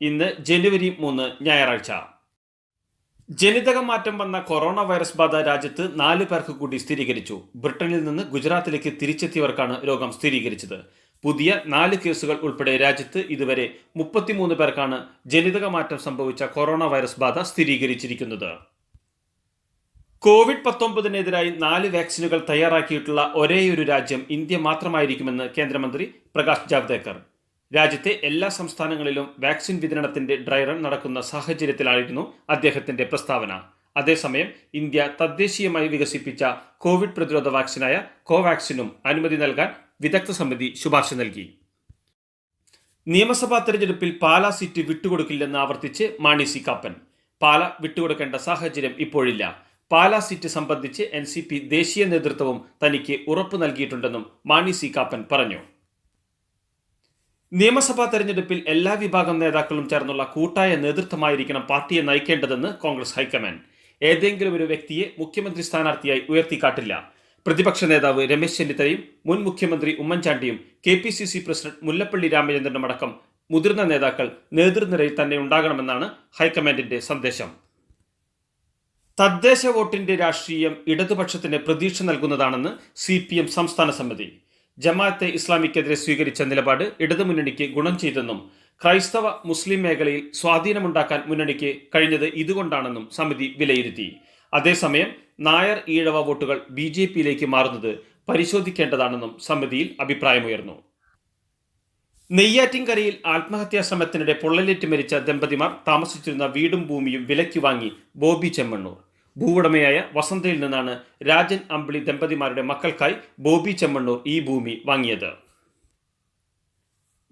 ഇന്ന് ജനുവരി മൂന്ന് ഞായറാഴ്ച. ജനിതക മാറ്റം വന്ന കൊറോണ വൈറസ് ബാധ രാജ്യത്ത് നാല് പേർക്ക് കൂടി സ്ഥിരീകരിച്ചു. ബ്രിട്ടനിൽ നിന്ന് ഗുജറാത്തിലേക്ക് തിരിച്ചെത്തിയവർക്കാണ് രോഗം സ്ഥിരീകരിച്ചത്. പുതിയ നാല് കേസുകൾ ഉൾപ്പെടെ രാജ്യത്ത് ഇതുവരെ മുപ്പത്തിമൂന്ന് പേർക്കാണ് ജനിതക മാറ്റം സംഭവിച്ച കൊറോണ വൈറസ് ബാധ സ്ഥിരീകരിച്ചിരിക്കുന്നത്. കോവിഡ് പത്തൊമ്പതിനെതിരായി നാല് വാക്സിനുകൾ തയ്യാറാക്കിയിട്ടുള്ള ഒരേയൊരു രാജ്യം ഇന്ത്യ മാത്രമായിരിക്കുമെന്ന് കേന്ദ്രമന്ത്രി പ്രകാശ് ജാവ്ദേക്കർ. രാജ്യത്തെ എല്ലാ സംസ്ഥാനങ്ങളിലും വാക്സിൻ വിതരണത്തിന്റെ ഡ്രൈ റൺ നടക്കുന്ന സാഹചര്യത്തിലായിരുന്നു അദ്ദേഹത്തിന്റെ പ്രസ്താവന. അതേസമയം ഇന്ത്യ തദ്ദേശീയമായി വികസിപ്പിച്ച കോവിഡ് പ്രതിരോധ വാക്സിനായ കോവാക്സിനും അനുമതി നൽകാൻ വിദഗ്ധ സമിതി ശുപാർശ നൽകി. നിയമസഭാ തെരഞ്ഞെടുപ്പിൽ പാലാ സീറ്റ് വിട്ടുകൊടുക്കില്ലെന്ന് ആവർത്തിച്ച് മാണി സി കാപ്പൻ. പാല വിട്ടുകൊടുക്കേണ്ട സാഹചര്യം ഇപ്പോഴില്ല. പാലാ സീറ്റ് സംബന്ധിച്ച് എൻ ദേശീയ നേതൃത്വവും തനിക്ക് ഉറപ്പു നൽകിയിട്ടുണ്ടെന്നും മാണി സി കാപ്പൻ പറഞ്ഞു. നിയമസഭാ തെരഞ്ഞെടുപ്പിൽ എല്ലാ വിഭാഗം നേതാക്കളും ചേർന്നുള്ള കൂട്ടായ നേതൃത്വമായിരിക്കണം പാർട്ടിയെ നയിക്കേണ്ടതെന്ന് കോൺഗ്രസ് ഹൈക്കമാൻഡ്. ഏതെങ്കിലും ഒരു വ്യക്തിയെ മുഖ്യമന്ത്രി സ്ഥാനാർത്ഥിയായി ഉയർത്തിക്കാട്ടില്ല. പ്രതിപക്ഷ നേതാവ് രമേശ് ചെന്നിത്തലയും മുൻ മുഖ്യമന്ത്രി ഉമ്മൻചാണ്ടിയും K P C C president Mullappally രാമചന്ദ്രനും അടക്കം മുതിർന്ന നേതാക്കൾ നേതൃനിരയിൽ തന്നെ ഉണ്ടാകണമെന്നാണ് ഹൈക്കമാൻഡിന്റെ സന്ദേശം. തദ്ദേശ വോട്ടിന്റെ രാഷ്ട്രീയം ഇടതുപക്ഷത്തിന് പ്രതീക്ഷ നൽകുന്നതാണെന്ന് സി സംസ്ഥാന സമിതി. ജമാഅത്തെ ഇസ്ലാമിക്കെതിരെ സ്വീകരിച്ച നിലപാട് ഇടതുമുന്നണിക്ക് ഗുണം ചെയ്തെന്നും ക്രൈസ്തവ മുസ്ലിം മേഖലയിൽ സ്വാധീനമുണ്ടാക്കാൻ മുന്നണിക്ക് കഴിഞ്ഞത് ഇതുകൊണ്ടാണെന്നും സമിതി വിലയിരുത്തി. അതേസമയം നായർ ഈഴവ വോട്ടുകൾ ബി ജെ പിയിലേക്ക് മാറുന്നത് പരിശോധിക്കേണ്ടതാണെന്നും സമിതിയിൽ അഭിപ്രായമുയർന്നു. നെയ്യാറ്റിൻകരയിൽ ആത്മഹത്യാ ശ്രമത്തിനിടെ പൊള്ളലേറ്റ് മരിച്ച ദമ്പതിമാർ താമസിച്ചിരുന്ന വീടും ഭൂമിയും വിലയ്ക്ക് വാങ്ങി ബോബി ചെമ്മണ്ണൂർ. ഭൂവുടമയായ വസന്തയിൽ നിന്നാണ് രാജൻ അമ്പിളി ദമ്പതിമാരുടെ മക്കൾക്കായി ബോബി ചെമ്മണ്ണൂർ ഈ ഭൂമി വാങ്ങിയത്.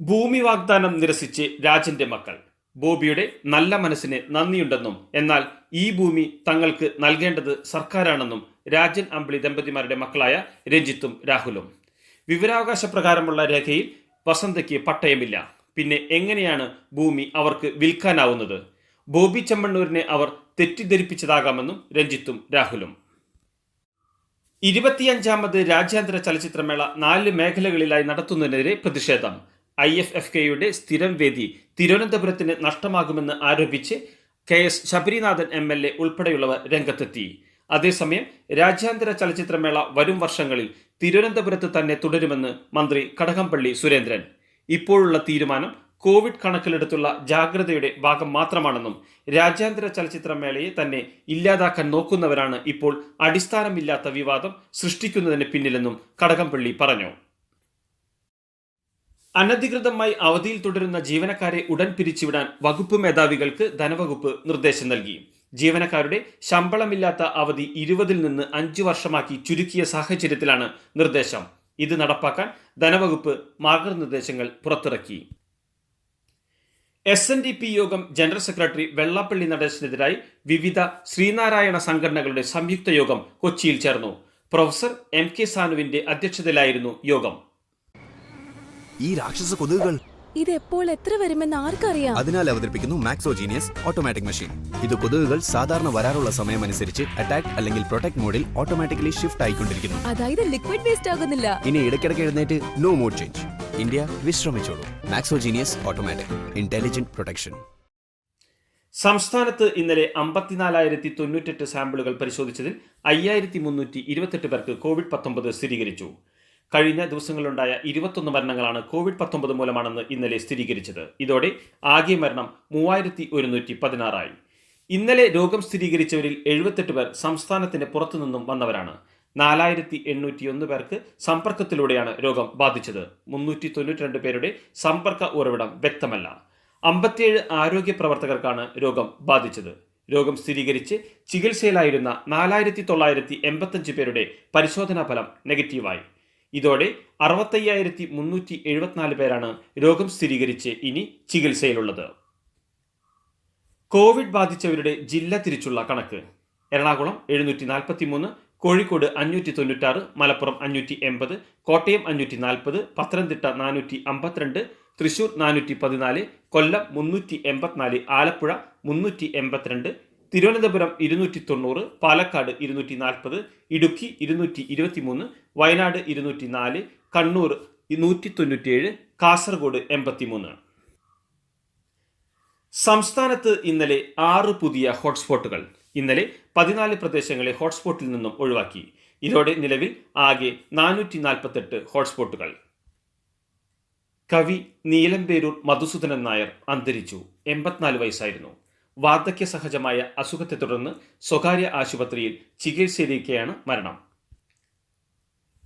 ഭൂമി വാഗ്ദാനം നിരസിച്ച് രാജന്റെ മക്കൾ. ബോബിയുടെ നല്ല മനസ്സിന് നന്ദിയുണ്ടെന്നും എന്നാൽ ഈ ഭൂമി തങ്ങൾക്ക് നൽകേണ്ടത് സർക്കാരാണെന്നും രാജൻ അമ്പിളി ദമ്പതിമാരുടെ മക്കളായ രഞ്ജിത്തും രാഹുലും. വിവരാവകാശ പ്രകാരമുള്ള രേഖയിൽ വസന്തയ്ക്ക് പട്ടയമില്ല. പിന്നെ എങ്ങനെയാണ് ഭൂമി അവർക്ക് വിൽക്കാനാവുന്നത്? ബോബി ചെമ്മണ്ണൂരിനെ അവർ തെറ്റിദ്ധരിപ്പിച്ചതാകാമെന്നും രഞ്ജിത്തും രാഹുലും. ഇരുപത്തിയഞ്ചാമത് രാജ്യാന്തര ചലച്ചിത്രമേള നാല് മേഖലകളിലായി നടത്തുന്നതിനെതിരെ പ്രതിഷേധം. ഐ എഫ് എഫ് കെയുടെ സ്ഥിരം വേദി തിരുവനന്തപുരത്തിന് നഷ്ടമാകുമെന്ന് ആരോപിച്ച് K S Sabarinathan M L A ഉൾപ്പെടെയുള്ളവർ രംഗത്തെത്തി. അതേസമയം രാജ്യാന്തര ചലച്ചിത്രമേള വരും വർഷങ്ങളിൽ തിരുവനന്തപുരത്ത് തന്നെ തുടരുമെന്ന് മന്ത്രി കടകംപള്ളി സുരേന്ദ്രൻ. ഇപ്പോഴുള്ള തീരുമാനം കോവിഡ് കണക്കിലെടുത്തുള്ള ജാഗ്രതയുടെ ഭാഗം മാത്രമാണെന്നും രാജ്യാന്തര ചലച്ചിത്രമേളയെ തന്നെ ഇല്ലാതാക്കാൻ നോക്കുന്നവരാണ് ഇപ്പോൾ അടിസ്ഥാനമില്ലാത്ത വിവാദം സൃഷ്ടിക്കുന്നതിന് പിന്നിലെന്നും കടകംപള്ളി പറഞ്ഞു. അനധികൃതമായി അവധിയിൽ തുടരുന്ന ജീവനക്കാരെ ഉടൻ പിരിച്ചുവിടാൻ വകുപ്പ് മേധാവികൾക്ക് ധനവകുപ്പ് നിർദ്ദേശം നൽകി. ജീവനക്കാരുടെ ശമ്പളമില്ലാത്ത അവധി ഇരുപതിൽ നിന്ന് അഞ്ചു വർഷമാക്കി ചുരുക്കിയ സാഹചര്യത്തിലാണ് നിർദ്ദേശം. ഇത് നടപ്പാക്കാൻ ധനവകുപ്പ് മാർഗനിർദ്ദേശങ്ങൾ പുറത്തിറക്കി. എസ് എൻ ഡി പി യോഗം ജനറൽ സെക്രട്ടറി വെള്ളാപ്പള്ളി നടേശനെതിരായി വിവിധ ശ്രീനാരായണ സംഘടനകളുടെ സംയുക്ത യോഗം കൊച്ചിയിൽ ചേർന്നു. പ്രൊഫസർ എം കെ സാനുവിന്റെ അധ്യക്ഷതയിലായിരുന്നു യോഗം. ഈ രാക്ഷസ കൊതുകുകൾ ഇത് എപ്പോൾ എത്ര വരുമെന്ന് ആർക്കറിയാം? അതിനാൽ അവതരിപ്പിക്കുന്നു മാക്സോജീനിയസ് ഓട്ടോമാറ്റിക് മെഷീൻ ഇത് കൊതുകുകൾ സാധാരണ വരാറുള്ള സമയം അനുസരിച്ച് അറ്റാക്ക് അല്ലെങ്കിൽ പ്രൊട്ടക്ട് മോഡിൽ ഓട്ടോമാറ്റിക്കലി ഷിഫ്റ്റ് ആയിക്കൊണ്ടിരിക്കുന്നു. അതായത് ലിക്വിഡ് വേസ്റ്റ് ആകുന്നില്ല. ഇനി ഇടയ്ക്കിടയ്ക്ക് എഴുന്നേറ്റ് നോ മോഡ് ചേഞ്ച് ഇന്ത്യ വിശ്രമിച്ചോളൂ. മാക്സോജീനിയസ് ഓട്ടോമാറ്റിക് ഇന്റലിജന്റ് പ്രൊട്ടക്ഷൻ സംസ്ഥാനത്ത് ഇന്നലെ അമ്പത്തിനാലായിരത്തി തൊണ്ണൂറ്റെട്ട് സാമ്പിളുകൾ പരിശോധിച്ചതിൽ അയ്യായിരത്തി മുന്നൂറ്റി ഇരുപത്തെട്ട് പേർക്ക് കോവിഡ് പത്തൊമ്പത് സ്ഥിരീകരിച്ചു. കഴിഞ്ഞ ദിവസങ്ങളിലുണ്ടായ ഇരുപത്തൊന്ന് മരണങ്ങളാണ് കോവിഡ് പത്തൊമ്പത് മൂലമാണെന്ന് ഇന്നലെ സ്ഥിരീകരിച്ചത്. ഇതോടെ ആകെ മരണം മൂവായിരത്തി ഒരുന്നൂറ്റി പതിനാറായി ഇന്നലെ രോഗം സ്ഥിരീകരിച്ചവരിൽ എഴുപത്തെട്ട് പേർ സംസ്ഥാനത്തിന് പുറത്തുനിന്നും വന്നവരാണ്. നാലായിരത്തി എണ്ണൂറ്റി ഒന്ന് പേർക്ക് സമ്പർക്കത്തിലൂടെയാണ് രോഗം ബാധിച്ചത്. മുന്നൂറ്റി തൊണ്ണൂറ്റിരണ്ട് പേരുടെ സമ്പർക്ക ഉറവിടം വ്യക്തമല്ല. അമ്പത്തിയേഴ് ആരോഗ്യ പ്രവർത്തകർക്കാണ് രോഗം ബാധിച്ചത്. രോഗം സ്ഥിരീകരിച്ച് ചികിത്സയിലായിരുന്ന നാലായിരത്തി തൊള്ളായിരത്തി എൺപത്തഞ്ച് പേരുടെ പരിശോധനാ ഫലം നെഗറ്റീവായി. ഇതോടെ അറുപത്തയ്യായിരത്തി മുന്നൂറ്റി എഴുപത്തിനാല് പേരാണ് രോഗം സ്ഥിരീകരിച്ച് ഇനി ചികിത്സയിലുള്ളത്. കോവിഡ് ബാധിച്ചവരുടെ ജില്ല തിരിച്ചുള്ള കണക്ക്. എറണാകുളം എഴുന്നൂറ്റി നാൽപ്പത്തി മൂന്ന് കോഴിക്കോട് അഞ്ഞൂറ്റി തൊണ്ണൂറ്റാറ് മലപ്പുറം അഞ്ഞൂറ്റി എൺപത് കോട്ടയം അഞ്ഞൂറ്റി നാൽപ്പത് പത്തനംതിട്ട നാനൂറ്റി അമ്പത്തിരണ്ട് തൃശൂർ നാനൂറ്റി പതിനാല് കൊല്ലം മുന്നൂറ്റി എൺപത്തിനാല് ആലപ്പുഴ മുന്നൂറ്റി എൺപത്തിരണ്ട് തിരുവനന്തപുരം ഇരുന്നൂറ്റി തൊണ്ണൂറ് പാലക്കാട് ഇരുന്നൂറ്റി നാൽപ്പത് ഇടുക്കി ഇരുന്നൂറ്റി ഇരുപത്തി മൂന്ന് വയനാട് ഇരുന്നൂറ്റി നാല് കണ്ണൂർ നൂറ്റി തൊണ്ണൂറ്റിയേഴ് കാസർഗോഡ് എൺപത്തിമൂന്ന്. സംസ്ഥാനത്ത് ഇന്നലെ ആറ് പുതിയ ഹോട്ട്സ്പോട്ടുകൾ. ഇന്നലെ പതിനാല് പ്രദേശങ്ങളെ ഹോട്ട്സ്പോട്ടിൽ നിന്നും ഒഴിവാക്കി. ഇതോടെ നിലവിൽ ആകെ നാനൂറ്റി നാൽപ്പത്തെട്ട് ഹോട്ട്സ്പോട്ടുകൾ. കവി നീലംപേരൂർ മധുസൂദനൻ നായർ അന്തരിച്ചു. എൺപത്തിനാല് വയസ്സായിരുന്നു. വാർദ്ധക്യ സഹജമായ അസുഖത്തെ തുടർന്ന് സ്വകാര്യ ആശുപത്രിയിൽ ചികിത്സയിലിരിക്കെയാണ് മരണം.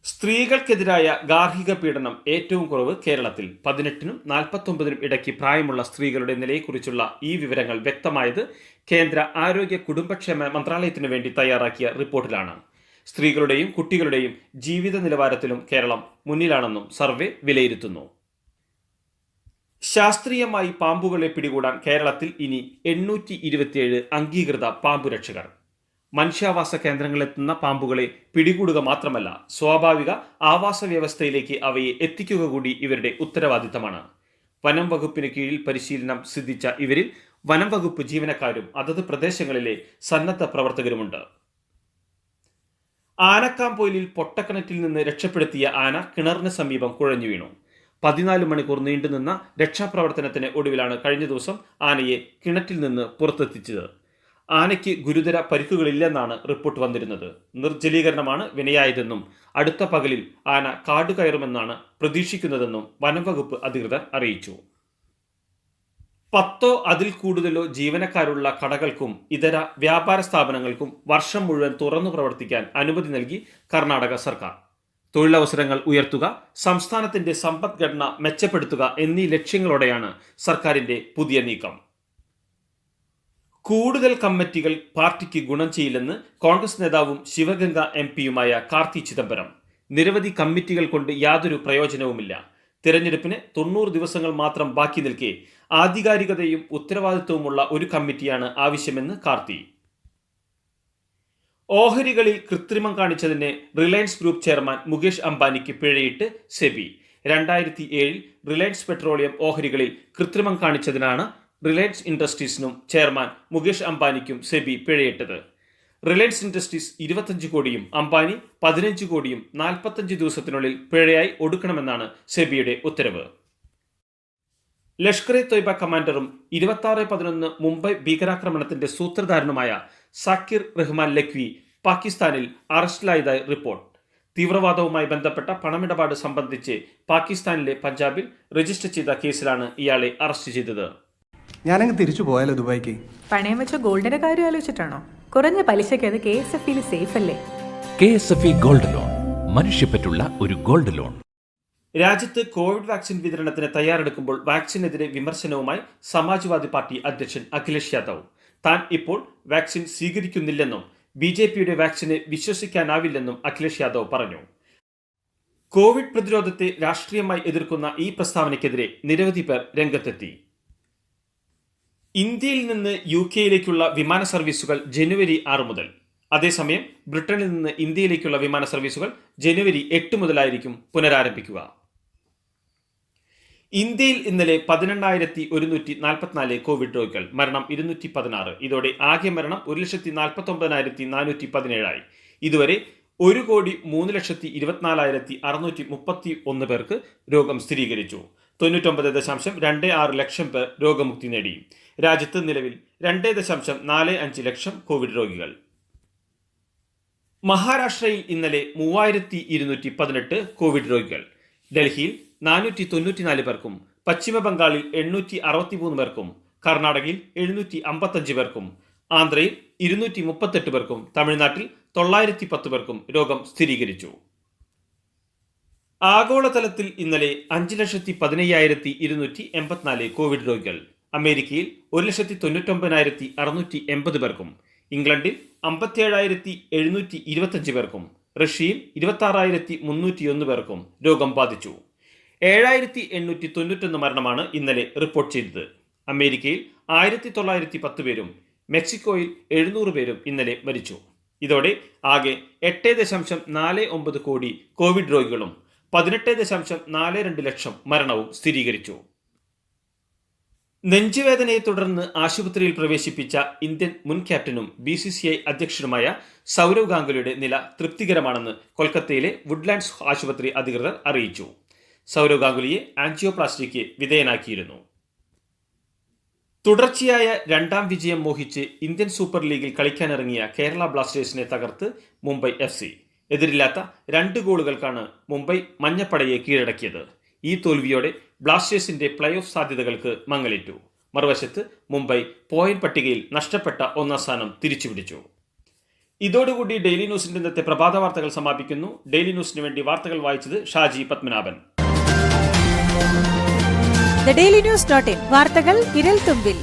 സ്ത്രീകൾക്കെതിരായ ഗാർഹിക പീഡനം ഏറ്റവും കുറവ് കേരളത്തിൽ. പതിനെട്ടിനും നാൽപ്പത്തൊമ്പതിനും ഇടയ്ക്ക് പ്രായമുള്ള സ്ത്രീകളുടെ നിലയെക്കുറിച്ചുള്ള ഈ വിവരങ്ങൾ വ്യക്തമായത് കേന്ദ്ര ആരോഗ്യ കുടുംബക്ഷേമ മന്ത്രാലയത്തിനു വേണ്ടി തയ്യാറാക്കിയ റിപ്പോർട്ടിലാണ്. സ്ത്രീകളുടെയും കുട്ടികളുടെയും ജീവിത നിലവാരത്തിലും കേരളം മുന്നിലാണെന്നും സർവേ വിലയിരുത്തുന്നു. ശാസ്ത്രീയമായി പാമ്പുകളെ പിടികൂടാൻ കേരളത്തിൽ ഇനി എണ്ണൂറ്റി അംഗീകൃത പാമ്പുരക്ഷകർ. മനുഷ്യാവാസ കേന്ദ്രങ്ങളിലെത്തുന്ന പാമ്പുകളെ പിടികൂടുക മാത്രമല്ല സ്വാഭാവിക ആവാസ വ്യവസ്ഥയിലേക്ക് അവയെ എത്തിക്കുക കൂടി ഇവരുടെ ഉത്തരവാദിത്തമാണ്. വനം വകുപ്പിന് കീഴിൽ പരിശീലനം സിദ്ധിച്ച ഇവരിൽ വനം വകുപ്പ് ജീവനക്കാരും അതത് പ്രദേശങ്ങളിലെ സന്നദ്ധ പ്രവർത്തകരുമുണ്ട്. ആനക്കാംപൊയിലിൽ പൊട്ടക്കിണറ്റിൽ നിന്ന് രക്ഷപ്പെടുത്തിയ ആന കിണറിന് സമീപം കുഴഞ്ഞു വീണു. പതിനാല് മണിക്കൂർ നീണ്ടുനിന്ന രക്ഷാപ്രവർത്തനത്തിന് ഒടുവിലാണ് കഴിഞ്ഞ ദിവസം ആനയെ കിണറ്റിൽ നിന്ന് പുറത്തെത്തിച്ചത്. ആനയ്ക്ക് ഗുരുതര പരിക്കുകളില്ലെന്നാണ് റിപ്പോർട്ട് വന്നിരുന്നത്. നിർജലീകരണമാണ് വിനയായതെന്നും അടുത്ത പകലിൽ ആന കാട് കയറുമെന്നാണ് പ്രതീക്ഷിക്കുന്നതെന്നും വനംവകുപ്പ് അധികൃതർ അറിയിച്ചു. പത്തോ അതിൽ കൂടുതലോ ജീവനക്കാരുള്ള കടകൾക്കും ഇതര വ്യാപാര സ്ഥാപനങ്ങൾക്കും വർഷം മുഴുവൻ തുറന്നു പ്രവർത്തിക്കാൻ അനുമതി നൽകി കർണാടക സർക്കാർ. തൊഴിലവസരങ്ങൾ ഉയർത്തുക സംസ്ഥാനത്തിന്റെ സമ്പദ്ഘടന മെച്ചപ്പെടുത്തുക എന്നീ ലക്ഷ്യങ്ങളോടെയാണ് സർക്കാരിന്റെ പുതിയ നീക്കം. കൂടുതൽ കമ്മിറ്റികൾ പാർട്ടിക്ക് ഗുണം ചെയ്യില്ലെന്ന് കോൺഗ്രസ് നേതാവും ശിവഗംഗ എം പിയുമായ കാർത്തി ചിദംബരം. നിരവധി കമ്മിറ്റികൾ കൊണ്ട് യാതൊരു പ്രയോജനവുമില്ല. തിരഞ്ഞെടുപ്പിന് തൊണ്ണൂറ് ദിവസങ്ങൾ മാത്രം ബാക്കി നിൽക്കെ ആധികാരികതയും ഉത്തരവാദിത്വവുമുള്ള ഒരു കമ്മിറ്റിയാണ് ആവശ്യമെന്ന് കാർത്തി. ഓഹരികളിൽ കൃത്രിമം കാണിച്ചതിന് റിലയൻസ് ഗ്രൂപ്പ് ചെയർമാൻ മുകേഷ് അംബാനിക്ക് പിഴയിട്ട് സെബി. രണ്ടായിരത്തി ഏഴിൽ റിലയൻസ് പെട്രോളിയം ഓഹരികളിൽ കൃത്രിമം കാണിച്ചതിനാണ് റിലയൻസ് ഇൻഡസ്ട്രീസിനും ചെയർമാൻ മുകേഷ് അംബാനിക്കും സെബി പിഴയിട്ടത്. റിലയൻസ് ഇൻഡസ്ട്രീസ് ഇരുപത്തഞ്ച് കോടിയും അംബാനി പതിനഞ്ച് കോടിയും നാൽപ്പത്തഞ്ച് ദിവസത്തിനുള്ളിൽ പിഴയായി ഒടുക്കണമെന്നാണ് സെബിയുടെ ഉത്തരവ്. ലഷ്കർ എ തൊയ്ബ കമാൻഡറും ഇരുപത്തി പതിനൊന്ന് മുംബൈ ഭീകരാക്രമണത്തിന്റെ സൂത്രധാരനുമായ സാക്കിർ റഹ്മാൻ ലഖ്വി പാകിസ്ഥാനിൽ അറസ്റ്റിലായതായി റിപ്പോർട്ട്. തീവ്രവാദവുമായി ബന്ധപ്പെട്ട പണമിടപാട് സംബന്ധിച്ച് പാകിസ്ഥാനിലെ പഞ്ചാബിൽ രജിസ്റ്റർ ചെയ്ത കേസിലാണ് ഇയാളെ അറസ്റ്റ് ചെയ്തത്. ഞാനങ്ങ് തിരിച്ചു പോയാലോ ദുബായിക്ക്? പണയം വെച്ച ഗോൾഡിന്റെ കാര്യം ആലോചിച്ചിട്ടാണോ? കുറഞ്ഞ പലിശയ്ക്ക് അത് കെ എസ് എഫ് സേഫ് അല്ലേ K S F E gold loan. മനുഷ്യപ്പറ്റുള്ള ഒരു ഗോൾഡ് ലോൺ. രാജ്യത്ത് കോവിഡ് വാക്സിൻ വിതരണത്തിന് തയ്യാറെടുക്കുമ്പോൾ വാക്സിനെതിരെ വിമർശനവുമായി സമാജ്വാദി പാർട്ടി അധ്യക്ഷൻ അഖിലേഷ് യാദവ്. താൻ ഇപ്പോൾ വാക്സിൻ സ്വീകരിക്കുന്നില്ലെന്നും ബി ജെ പിയുടെ വാക്സിനെ വിശ്വസിക്കാനാവില്ലെന്നും അഖിലേഷ് യാദവ് പറഞ്ഞു. കോവിഡ് പ്രതിരോധത്തെ രാഷ്ട്രീയമായി എതിർക്കുന്ന ഈ പ്രസ്താവനയ്ക്കെതിരെ നിരവധി പേർ രംഗത്തെത്തി. ഇന്ത്യയിൽ നിന്ന് യു കെയിലേക്കുള്ള വിമാന സർവീസുകൾ ജനുവരി ആറ് മുതൽ. അതേസമയം ബ്രിട്ടനിൽ നിന്ന് ഇന്ത്യയിലേക്കുള്ള വിമാന സർവീസുകൾ ജനുവരി എട്ട് മുതലായിരിക്കും പുനരാരംഭിക്കുക. ഇന്ത്യയിൽ ഇന്നലെ പതിനെണ്ണായിരത്തി ഒരുന്നൂറ്റി നാൽപ്പത്തിനാല് കോവിഡ് രോഗികൾ മരണം ഇരുന്നൂറ്റി പതിനാറ് ഇതോടെ ആകെ മരണം ഒരു ലക്ഷത്തി നാൽപ്പത്തി ഒമ്പതിനായിരത്തി നാനൂറ്റി പതിനേഴായി ഇതുവരെ ഒരു കോടി മൂന്ന് ലക്ഷത്തി ഇരുപത്തിനാലായിരത്തി അറുന്നൂറ്റി മുപ്പത്തി ഒന്ന് പേർക്ക് രോഗം സ്ഥിരീകരിച്ചു. തൊണ്ണൂറ്റൊമ്പത് ദശാംശം രണ്ട് ആറ് ലക്ഷം പേർ രോഗമുക്തി നേടി. രാജ്യത്ത് നിലവിൽ രണ്ട് ദശാംശം നാല് അഞ്ച് ലക്ഷം കോവിഡ് രോഗികൾ. മഹാരാഷ്ട്രയിൽ ഇന്നലെ മൂവായിരത്തി ഇരുന്നൂറ്റി പതിനെട്ട് കോവിഡ് രോഗികൾ. ഡൽഹിയിൽ നാനൂറ്റി തൊണ്ണൂറ്റിനാല് പേർക്കും പശ്ചിമ ബംഗാളിൽ എണ്ണൂറ്റി അറുപത്തിമൂന്ന് പേർക്കും കർണാടകയിൽ എഴുന്നൂറ്റി അമ്പത്തഞ്ച് പേർക്കും ആന്ധ്രയിൽ ഇരുന്നൂറ്റി മുപ്പത്തെട്ട് പേർക്കും തമിഴ്നാട്ടിൽ തൊള്ളായിരത്തി പത്ത് പേർക്കും രോഗം സ്ഥിരീകരിച്ചു. ആഗോളതലത്തിൽ ഇന്നലെ അഞ്ച് ലക്ഷത്തി പതിനയ്യായിരത്തി ഇരുന്നൂറ്റി എൺപത്തിനാല് കോവിഡ് രോഗികൾ. അമേരിക്കയിൽ ഒരു ലക്ഷത്തി തൊണ്ണൂറ്റൊമ്പതിനായിരത്തി അറുന്നൂറ്റി എൺപത് പേർക്കും ഇംഗ്ലണ്ടിൽ അമ്പത്തിയേഴായിരത്തി എഴുന്നൂറ്റി ഇരുപത്തഞ്ച് പേർക്കും റഷ്യയിൽ ഇരുപത്തി ആറായിരത്തി മുന്നൂറ്റിയൊന്ന് പേർക്കും രോഗം ബാധിച്ചു. ഏഴായിരത്തി എണ്ണൂറ്റി തൊണ്ണൂറ്റൊന്ന് മരണമാണ് ഇന്നലെ റിപ്പോർട്ട് ചെയ്തത്. അമേരിക്കയിൽ ആയിരത്തി തൊള്ളായിരത്തി പത്ത് പേരും മെക്സിക്കോയിൽ എഴുന്നൂറ് പേരും ഇന്നലെ മരിച്ചു. ഇതോടെ ആകെ എട്ട് ദശാംശം നാല് ഒമ്പത് കോടി കോവിഡ് രോഗികളും പതിനെട്ട് ദശാംശം നാല് രണ്ട് ലക്ഷം മരണവും സ്ഥിരീകരിച്ചു. നെഞ്ചുവേദനയെ തുടർന്ന് ആശുപത്രിയിൽ പ്രവേശിപ്പിച്ച ഇന്ത്യൻ മുൻ ക്യാപ്റ്റനും ബി സി സി ഐ അധ്യക്ഷനുമായ സൗരവ് ഗാംഗുലിയുടെ നില തൃപ്തികരമാണെന്ന് കൊൽക്കത്തയിലെ വുഡ്ലാൻഡ്സ് ആശുപത്രി അധികൃതർ അറിയിച്ചു. സൗരവ് ഗാംഗുലിയെ ആൻജിയോപ്ലാസ്റ്റിക്ക് വിധേയനാക്കിയിരുന്നു. തുടർച്ചയായ രണ്ടാം വിജയം മോഹിച്ച് ഇന്ത്യൻ സൂപ്പർ ലീഗിൽ കളിക്കാനിറങ്ങിയ കേരള ബ്ലാസ്റ്റേഴ്സിനെ തകർത്ത് മുംബൈ എഫ് സി. എതിരില്ലാത്ത രണ്ട് ഗോളുകൾക്കാണ് മുംബൈ മഞ്ഞപ്പടയെ കീഴടക്കിയത്. ഈ തോൽവിയോടെ ബ്ലാസ്റ്റേഴ്സിന്റെ പ്ലേ ഓഫ് സാധ്യതകൾക്ക് മങ്ങലേറ്റു. മറുവശത്ത് മുംബൈ പോയിന്റ് പട്ടികയിൽ നഷ്ടപ്പെട്ട ഒന്നാം സ്ഥാനം തിരിച്ചുപിടിച്ചു. ഇതോടുകൂടി ഡെയിലി ന്യൂസിന്റെ ഇന്നത്തെ പ്രഭാത വാർത്തകൾ സമാപിക്കുന്നു. ഡെയിലി ന്യൂസിന് വേണ്ടി വാർത്തകൾ വായിച്ചത് ഷാജി പത്മനാഭൻ. വാർത്തകൾ വിരൽ തുമ്പിൽ.